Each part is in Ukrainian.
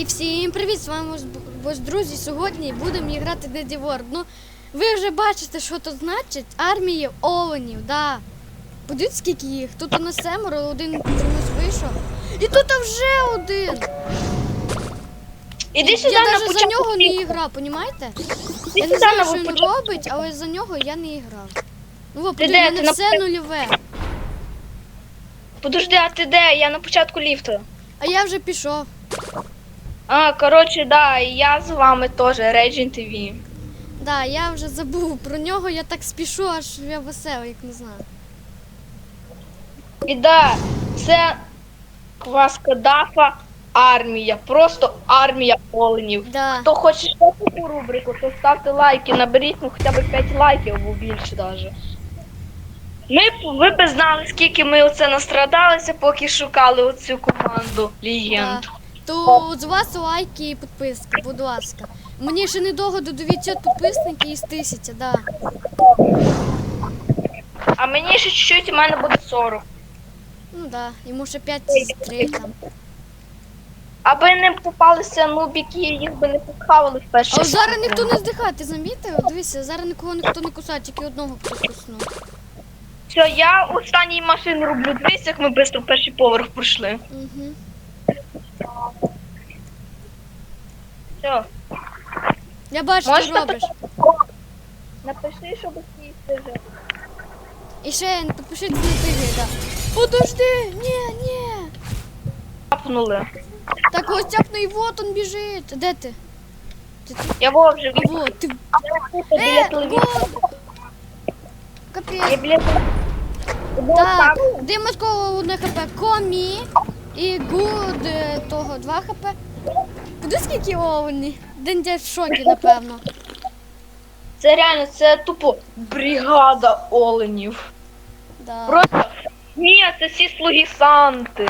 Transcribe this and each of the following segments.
І всім привіт! З вами ваш друзі. Сьогодні будемо грати Деді Ворд. Ну, ви вже бачите, що то значить. Армії оленів, да. Подивіться, скільки їх. Тут у нас семеро, один чомусь вийшов. І тут вже один. Іди сюди Я на навіть за початку. нього не світу. грав, понімаєте? Іди Я не знаю, що він початку. робить, але за нього я не грав. Ну, во, подивіться, в мене на все нульове. Подожди, а ти де? Я на початку ліфту. А я вже пішов. А, коротше, да, і я з вами теж, Raging TV. Да, я вже забув про нього, я так спішу, аж я веселий, як не знаю. І да, це Кваскодафа армія. Просто армія оленів. Да. Хто хоче ще таку рубрику, то ставте лайки, наберіть ну хоча б 5 лайків або більше навіть. Ми б- ви б знали, скільки ми оце настрадалися, поки шукали оцю команду легенд. То з вас лайки і підписки, будь ласка. Мені ще недовго до 900 підписників із 1000, да. А мені ще чуть-чуть, у мене буде 40. Ну да, йому ще 5 з 3 там. Аби не попалися нубіки, їх би не посхавали в першій А зараз ніхто не здихає, ти замітив? Дивися, зараз нікого ніхто не кусає, тільки одного хтось куснув. Все, я останній машин роблю. Дивись, як ми швидко перший поверх пройшли. Угу. Все. Я бачу, ти Можеш робиш. Напиши, щоб всі вже. І ще напиши не тигри, да. Подожди, ні, ні. Капнули. Так ось тяпну і вот он біжить. Де ти? Ти тут? Я во вже А вот, ти. Е, телевізора. гол! Я Капець. біля Так, Димочко одне хп. Комі і гуд е, того 2 хп. Куди скільки овні? Дендя в шокі, напевно. Це реально, це тупо бригада оленів. Да. Просто ні, це всі слуги Санти.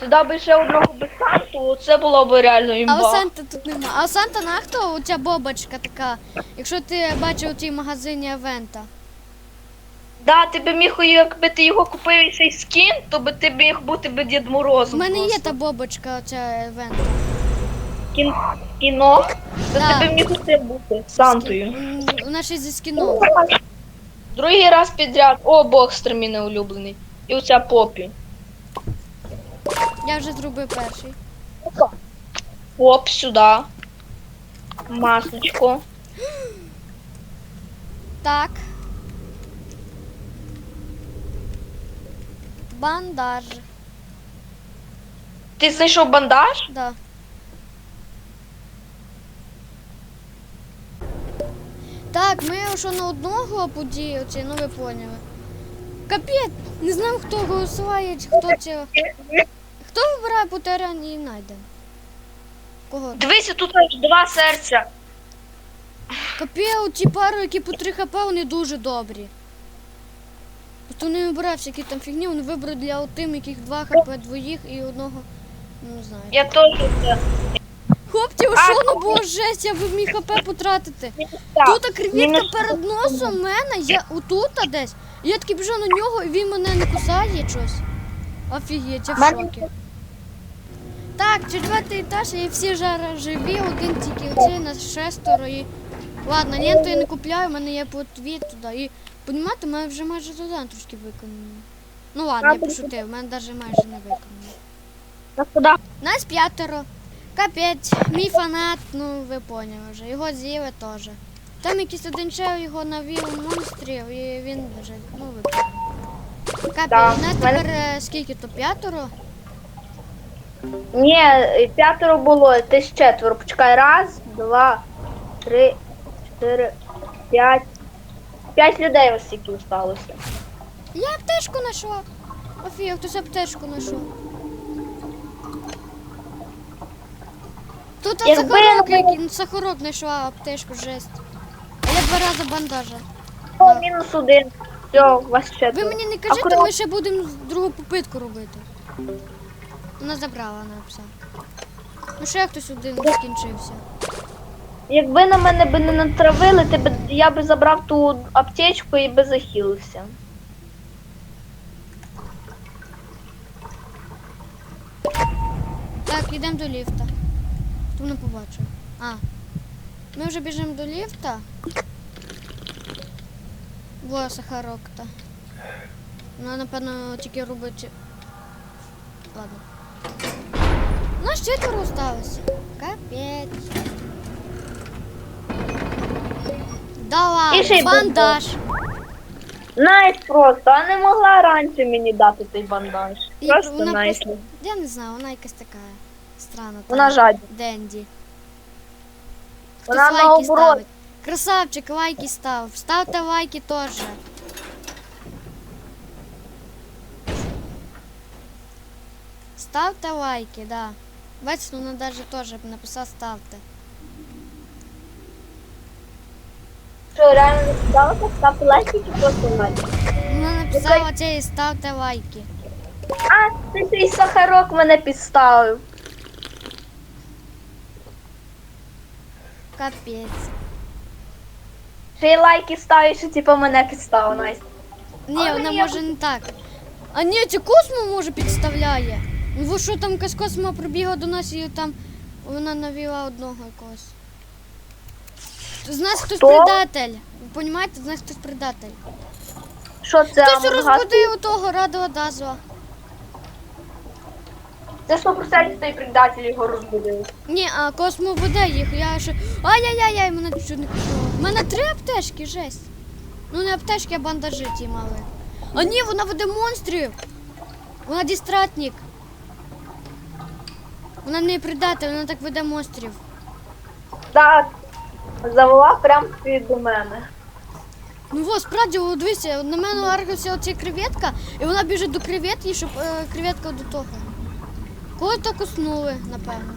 Сюди би ще одного без Санту, це було б реально А у Санта тут нема. А у Санта на хто? Оця бобочка така. Якщо ти бачив у тій магазині Авента. Да, ти би міг, якби ти його купив і цей скін, то би ти міг бути би Дід У Морозом. мене є просто. та бобочка, оця Авента. Кін... кіно, то Да. би міг це бути Сантою. М, Вона ще зі скіном. Другий раз підряд. О, бокстер мій неулюблений. І оця попі. Я вже зробив перший. Поп сюди. Масочку. Так. Бандаж. Ти знайшов бандаж? Да. Так, ми що на одного події, оці, ну ви поняли. Капець, не знаю, хто голосує, хто це. Хто вибирає терені і найде? Кого? Дивися, тут аж два серця. Капець, ці пари, які по 3 хп, вони дуже добрі. Просто вони вибирають всякі там фігні, вони вибрали для тим, яких 2 хп, двоїх і одного. Ну, не знаю. Я теж. Хлопці, що ну було жесть, я б міг хп потратити. Тут кривітка перед носом мене, я отут десь. Я таки біжу на нього, і він мене не кусає щось. Офігеть, я в шокі. Так, четвертий етаж, і всі зараз живі, один тільки оцей на шестеро і. Ладно, ленту я не купляю, в мене є плотві туди. І понімаєте, мене вже майже задання трошки виконано. Ну ладно, я пошутив, в мене навіть майже не виконано. Нас п'ятеро. Капець, мій фанат, ну ви поняли вже. Його з'їли теж. Там якийсь один чел його навів монстрів і він вже, ну ви поняли. Капець, Да, у нас мене- тепер е, скільки то п'ятеро? Ні, п'ятеро було, ти ж четверо. Почекай. Раз, два, три, чотири, п'ять. П'ять людей ось тільки залишилося. Я аптечку знайшов. Офігеть, хтось аптечку знайшов. Тут Якби сахарок, я- який, ну, сахарок знайшла аптечку, жесть. А я два рази бандажа. О, мінус один. Все, вас четверо. Ви мені не кажіть, Акурат. ми ще будемо другу попитку робити. Вона забрала на пса. Ну ще хтось один скінчився. Якби на мене би не натравили, ти би, я би забрав ту аптечку і би захилився. Так, йдемо до ліфта. Мене побачив. А. Ми вже біжимо до ліфта. Во, сахарок та. Ну, напевно, тільки робити. Ладно. У нас четверо осталось. Капець. Давай, й бандаж. Найс просто, а не могла раніше мені дати цей бандаж. І Просто вона найс. просто- Я не знаю, вона якась така странна. та Вона жадна. Денді. Хтось Вона лайки наоборот. ставить. Красавчик, лайки став. Ставте лайки теж. Ставте лайки, да. Бачите, вона навіть теж написала ставте. Що, реально не сказала, ставте лайки чи просто лайки? Вона написала цей ставте лайки. А, ти цей сахарок мене підставив. Капець. Й лайки ставиш, що типу мене підставив, Найс. Ні, вона я- може не так. А ні, це космо може підставляє. Ну що там якась космо прибігла до нас і там вона навіла одного якогось. З нас хтось предатель. Ви розумієте, з нас хтось предатель. Що це? Хтось розбудив того радого дазла. Це 100% той предатель його розбудив. Ні, а космо буде їх. Я ще. Ай-яй-яй, мене чуть не куснуло. У мене три аптечки, жесть. Ну не аптечки, а бандажі ті мали. А ні, вона веде монстрів. Вона дістратник. Вона не предатель, вона так веде монстрів. Так, завела прямо під мене. Ну во, справді, о, дивися, на мене аргався оця креветка, і вона біжить до креветки, щоб е, креветка до того. Кого то куснули, напевно.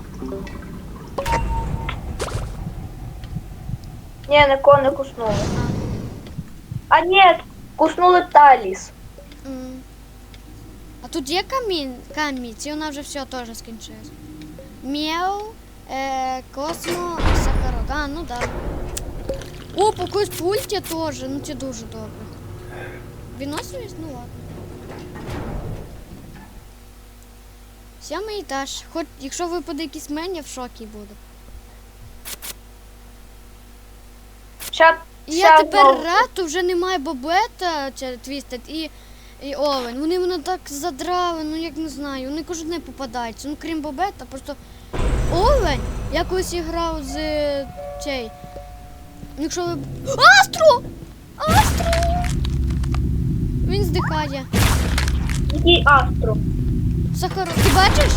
Ні, нікого не куснули. А. А ні, куснули Таліс. М. А тут є камінь, камінь, чи вона вже все теж скінчилась. Мєу, е, космо, сахарок. А, ну да. О, по якоїсь пульті теж, ну це дуже добре. Виносились? Ну ладно. Сьомий етаж. Хоч якщо випаде якийсь мені, я в шокі буду. Ща, І ща я тепер знову. рад, то вже немає бобета чи твістед і, і овен. Вони мене так задрали, ну як не знаю. Вони кожен день попадаються. Ну крім бобета, просто овен. Я колись грав з е, цей. ну, Якщо ви. Астро! Астро! Він здихає. Який Астро. Сахар. Ти бачиш?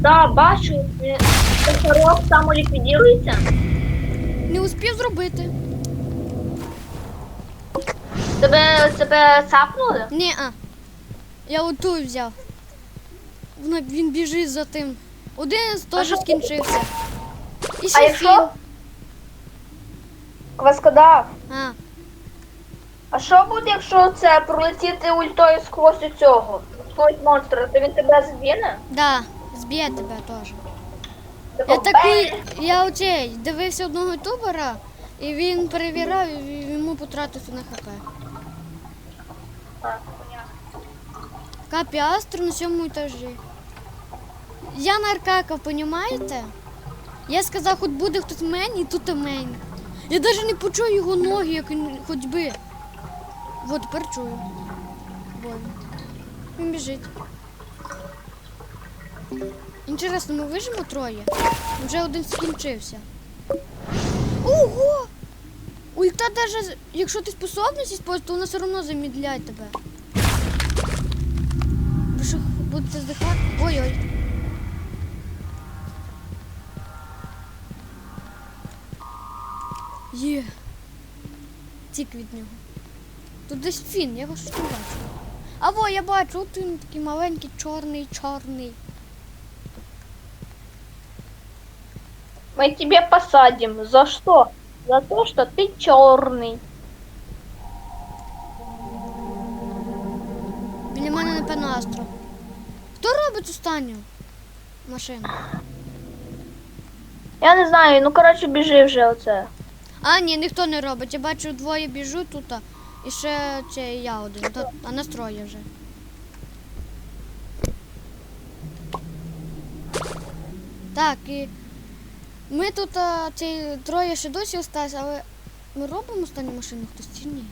Да, бачу. е, Сахарок самоліквідірується. Не успів зробити. Тебе, тебе цапнули? Ні, а. Я оту взяв. Вона, він біжить за тим. Один теж що? скінчився. І А ще якщо? фін. Кваскодав. А, А що буде, якщо це пролетіти ультою сквозь цього? Сквозь монстра, то він тебе звіне? да, зб'є тебе теж. Я такий, я оцей дивився одного ютубера, і він перевіряв, і йому потратився на хп. Капі Астро на сьомому етажі. Я наркакав, понімаєте? Я сказав, хоч буде хтось мені, тут і мені. Я навіть не почув його ноги, як він ходьби. От тепер чую. Бо він біжить. Інтересно, ми вижимо троє? Вже один скінчився. Ого! Ульта даже, якщо ти способність используєш, то вона все одно замідляє тебе. Ви що, будете здихати? Ой-ой. Є. Тік від нього. Тут десь фін, я щось не бачу. А во, я бачу, от він такий маленький, чорний, чорний. Мы тебе посадим. За что? За то, что ты черный. Біля мене напевно астро. Хто робить останню машину? Я не знаю, ну коротше біжи вже оце. А, ні, ніхто не робить. Я бачу, двоє біжуть тут, а, і ще це я один, а нас троє вже. Так, і Ми тут а, ці троє ще досі остались, але ми робимо останню машину хтось чи ні?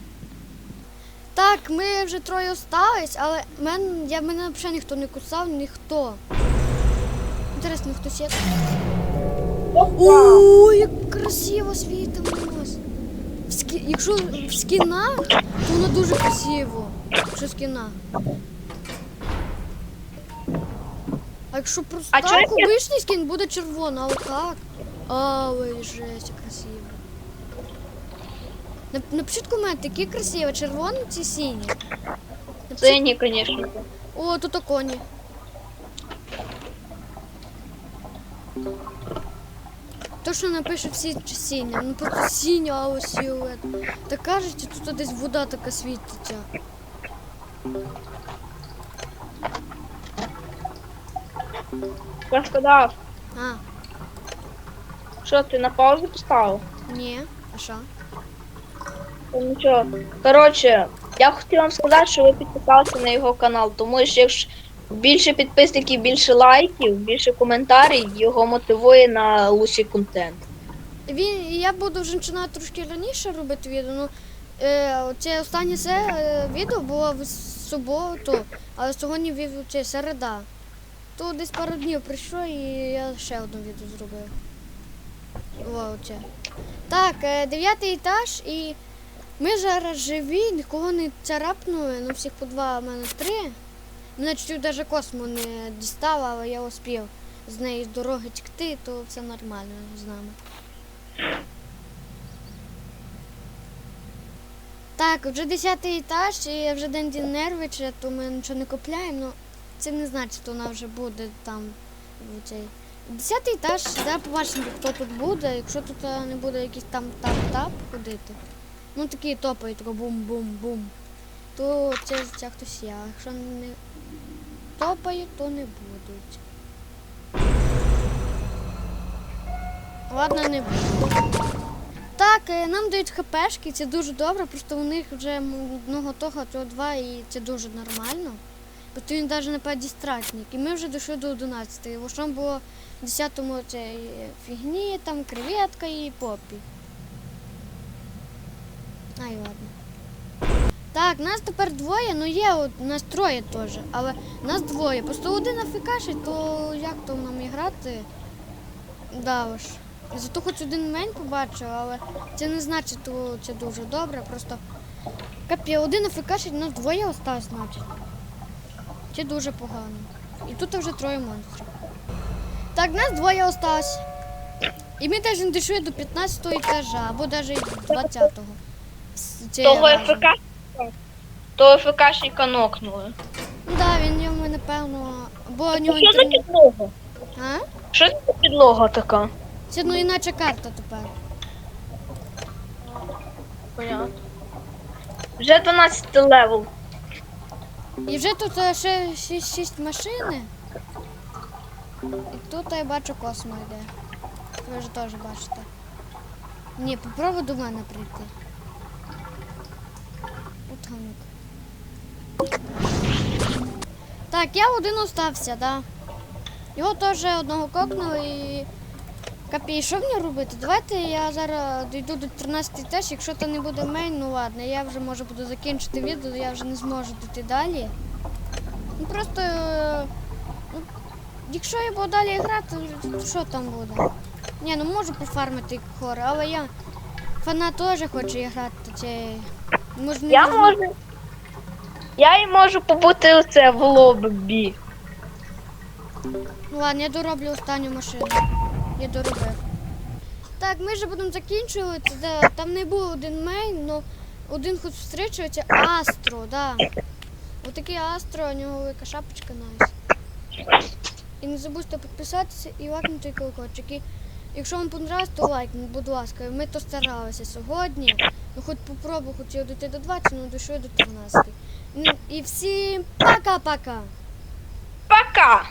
Так, ми вже троє остались, але мен, я, мене взагалі ніхто не кусав, ніхто. Інтересно, хтось є? О, як красиво світимось. В скі... Якщо в скінах, то воно дуже красиво. Якщо скіна. А якщо просто А так, обичний скін буде червоно, але так. Але жесть, красиво. Напишіть комент, які красиво, червоні чи сині. Напишіть- Сині, звісно. О, тут коні. То, що напишуть всі чи ну просто синя, а ось силует. Та кажуть, тут десь вода така світиться. Я сказав, А, що ти на паузу поставив? ні, а що? Ну, Нічого. Коротше, я хотів вам сказати, що ви підписалися на його канал, тому що якщо більше підписників, більше лайків, більше коментарів, його мотивує на лучший контент. Він, я буду вже починати трошки раніше робити відео. Ну, е, це останнє це, е, відео було в суботу, але сьогодні вів це середа. То десь пару днів прийшло і я ще одне відео зробив. Вау, це. Так, е, дев'ятий етаж і ми зараз живі, нікого не царапнули, ну всіх по два, а мене три. Мене чуть навіть космо не дістав, але я успів з неї з дороги тікти, то все нормально з нами. Так, вже 10 етаж, і вже день Нервича, то ми нічого не купляємо, ну це не значить, що вона вже буде там. 10 етаж, да, побачимо, хто тут буде. Якщо тут е, не буде якийсь там тап-тап ходити. Ну такі тако бум-бум-бум. То це хтось я. Якщо не топає, то не будуть. Ладно, не буду. Так, е, нам дають хпшки, це дуже добре, просто у них вже одного того, то два, і це дуже нормально. Тобто він навіть не падістратник. І ми вже дійшли до 11. В основному було в 10-му це е, фігні, там креветка і попі. Ай, ладно. Так, нас тепер двоє, ну є, от, нас троє теж, але нас двоє. Просто один афікашить, то як то нам грати? Да уж. Зато хоч один мень побачив, але це не значить, що це дуже добре. Просто капі, один афікашить, нас двоє осталось, значить. Це дуже погано. І тут вже троє монстрів. Так, нас двоє осталось. І ми навіть не дійшли до 15 етажа, або навіть 20-го. Того. ФК, того ФКшника нокнули. Ну да, він йому, напевно, бо у нього Що за інтернет. підлога? А? Що за підлога така? Це ну іначе карта тепер. Понятно. Вже 12 левел. І вже тут е, ще 6 машини. І тут я бачу космо йде. Ви ж теж бачите. Ні, попробуй до мене прийти. От гамик. Так, я один остався, да. Його теж одного кокнули і. Капі, що мені робити? Давайте я зараз дійду до 13 теж, якщо то не буде мейн, ну ладно, я вже може буду закінчити відео, я вже не зможу дійти далі. Ну просто. е, Ну, якщо я буду далі грати, то що там буде? Ні, ну можу пофармити хор, але я фанат теж хочу грати, це. Може, не Я можу. Я і можу побути оце в лобі. Ну ладно, я дороблю останню машину. Я доробив. Так, ми вже будемо закінчувати. Да, там не був один мейн, але один хоч зустрічується Астро, да. Отакий Астро, у нього велика шапочка найс. І не забудьте підписатися і лайкнути колокольчик. І якщо вам понравилось, то лайкніть, будь ласка. Ми то старалися сьогодні. Ну хоч попробую хотів дійти до 20, але дійшли до 13. І всім пока-пока! Пока!